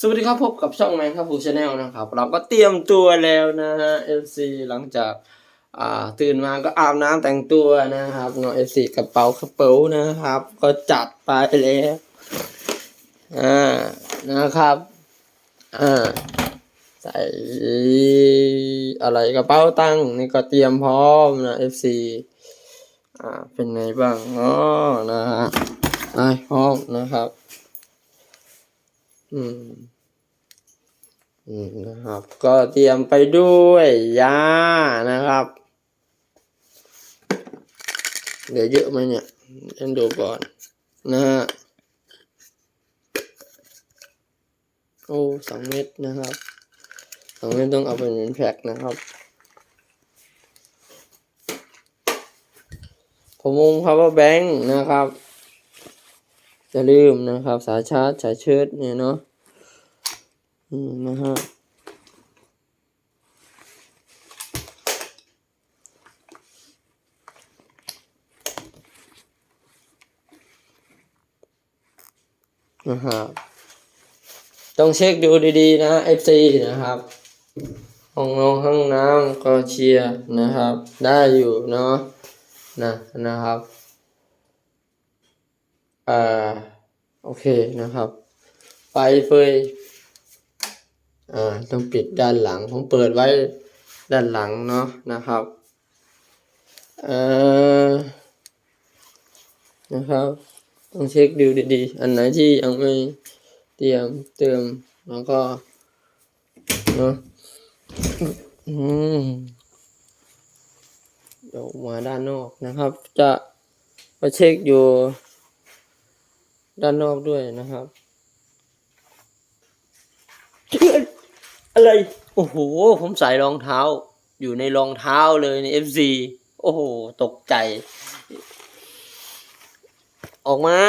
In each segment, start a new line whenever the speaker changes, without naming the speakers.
สวัสดีครับพบกับช่องแมนครับฟูชาแนลนะครับ เราก็เตรียมตัวแล้วนะฮะ FC หลังจากอ่าตื่นมาก็อาบน้ำแต่งตัวนะครับเนาะ FC กระเป๋ากระเป๋านะครับ ก็จัดไปแล้วอ่านะครับอ่าใส่อะไรกระเป๋าตังค์นี่ก็เตรียมพร้อมนะ FC อ่าเป็นไงบ้างอ๋อนะฮะไปพร้อมนะครับ อืม อืมนะครับ ก็เตรียมไปด้วยยานะครับ เดี๋ยวเยอะไหมเนี่ยเล่นดูก่อนนะฮะโอ้สองเม็ดนะครับสองเม็ดต้องเอาไปเป็นแพ็คนะครับผมวง power bank นะครับ จะลืมนะครับ สายชาร์จสายเชิดเนี่ยเนาะอืมนะฮะนะครับต้องเช็คดูดีๆนะ FC นะครับห้องนอนห้องน้ำก็เชียร์นะครับ ได้อยู่เนาะนะนะครับ อ่าโอเคนะครับไฟเฟยอ่าต้องปิดด้านหลังผมเปิดไว้ด้านหลังเนาะนะครับเอ่อนะครับต้องเช็คดูดีๆ อันไหนที่ยังไม่เตรียมเติมแล้วก็เนาะอืมเดี๋ยวมาด้านนอกนะครับ จะมาเช็คอยู่ ด้านนอกด้วยนะครับ อะไร โอ้โห ผมใส่รองเท้า อยู่ในรองเท้าเลยใน FC โอ้โห ตกใจ ออกมา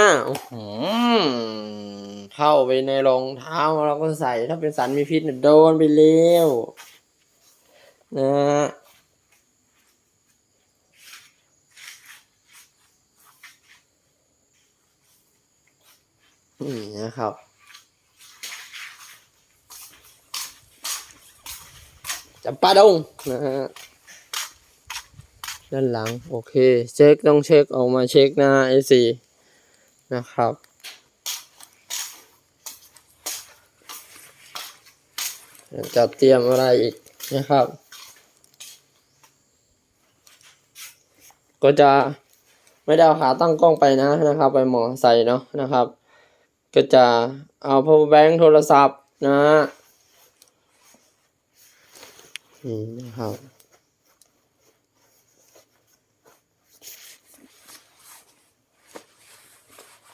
เข้าไปในรองเท้าแล้วก็ใส่ถ้าเป็นสันมีพิษเนี่ยโดนไปเร็วนะ นี่นะครับจับปลาดงนะฮะด้านหลัง โอเค เช็คต้องเช็คออกมาเช็คหน้าไอซีนะครับจะเตรียมอะไรอีกนะครับ ก็จะไม่ได้เอาขาตั้งกล้องไปนะนะครับ ไปหมอใส่เนาะนะครับ ก็จะเอา power bank โทรศัพท์นะฮะนี่นะครับ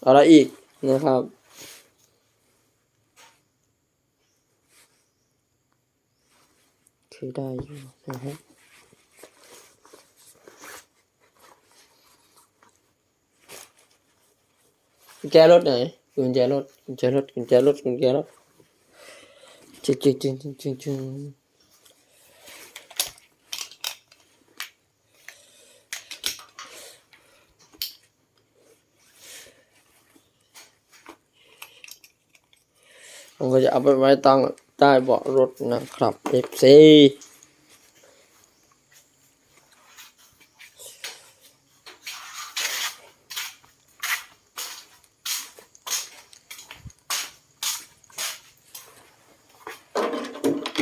อะไรอีกนะครับคือได้อยู่นะครับกุญแจรถไหน กุญแจรถกุญแจรถกุญแจรถกุญแจรถจึ๊งจึ๊งจึ๊งจึ๊งจึ๊งจึ๊ง ผมก็จะเอาไปไว้ตั้งใต้เบาะรถนะครับ FC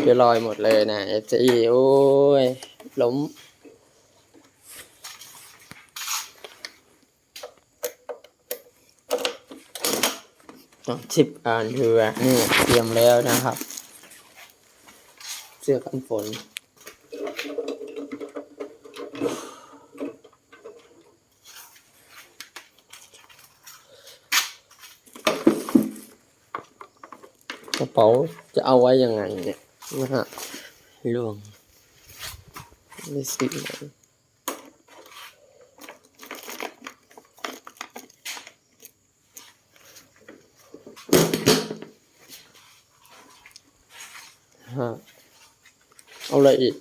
เดี๋ยวลอยหมดเลยนะ FC โอ้ยล้มต้องชิปอ่านเรือนี่เตรียมแล้วนะครับ เสื้อกันฝนกระเป๋าจะเอาไว้ยังไงเนี่ย นะฮลวงไม่สิไหนฮะเอาอะไรอีก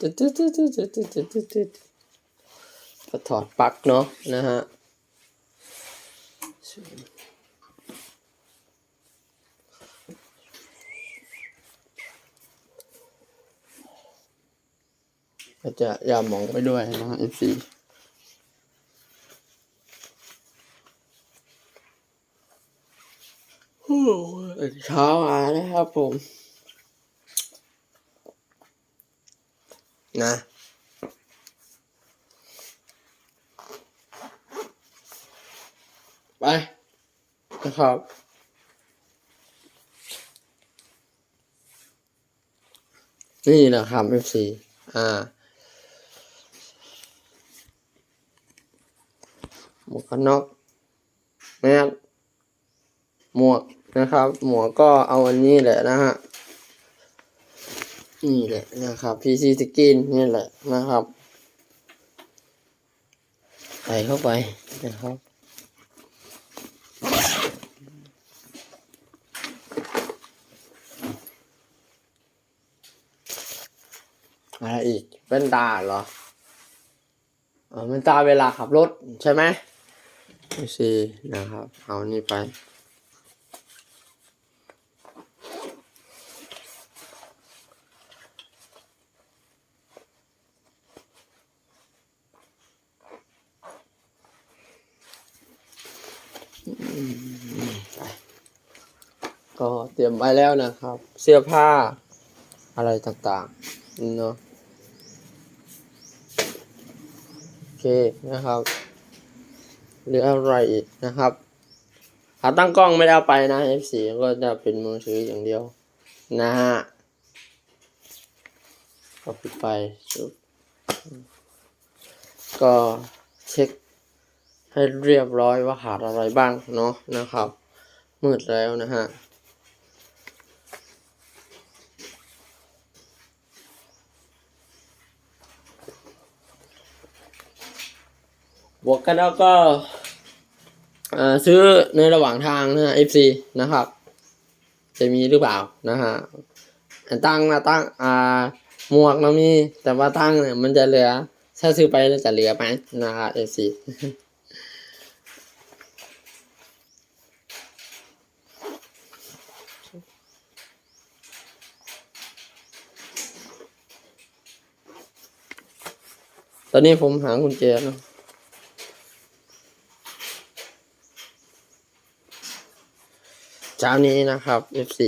จะถอดปลั๊กเนาะนะฮะ ก็จะยาหมองไปด้วยนะฮะ FC โอ้โหเช้ามานะครับผม นะ ไปนะครับนี่นะครับ FC อ่าหมวกกันน็อกแมสหมวกนะครับ หมวกก็เอาอันนี้แหละนะฮะนี่แหละนะครับ PC Skin นี่แหละนะครับ ใส่เข้าไปนะครับ อะไรอีกเป็นตาเหรอเออเป็นตาเวลาขับรถใช่ไหมไม่ใช่นะครับ เอานี่ไปไปก็เตรียมไว้แล้วนะครับ เสื้อผ้าอะไรต่างๆเนาะโอ เคนะครับ หรืออะไรอีกนะครับขาตั้งกล้องไม่ได้เอาไปนะ F4 ก็จะเป็นมือถืออย่างเดียว นะฮะก็ปิดไปชุบก็เช็คให้เรียบร้อยว่าขาดอะไรบ้างเนาะนะครับ มืดแล้วนะฮะ วกกันแล้วก็ซื้อในระหว่างทางนะ FC นะครับ จะมีหรือเปล่านะฮะตั้งนะตั้งอ่าหมวกนะมี แต่ว่าตั้งเนี่ยมันจะเหลือ ถ้าซื้อไปแล้วจะเหลือไหมนะฮะ FC ตอนนี้ผมหากุญแจนะ เช้านี้นะครับ F4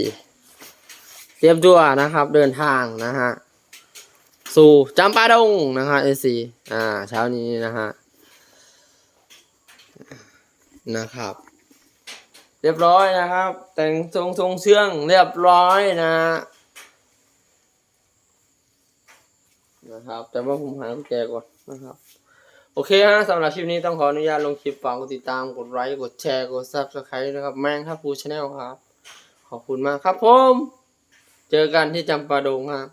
เตรียมตัวนะครับ เดินทางนะฮะสู่จำปาดงนะฮะ F4 อ่า เช้านี้นะฮะนะครับ เรียบร้อยนะครับ แต่งทรงทรงเชื่องเรียบร้อยนะฮะนะครับ แต่ว่าผมหากุญแจก่อนนะครับ โอเคฮะสำหรับคลิปนี้ต้องขออนุญาตลงคลิปฝากกดติดตามกดไลค์กดแชร์กดซับสไครต์นะครับ แมงครับฟูชาแนลครับ ขอบคุณมากครับผม เจอกันที่จำปาดงครับ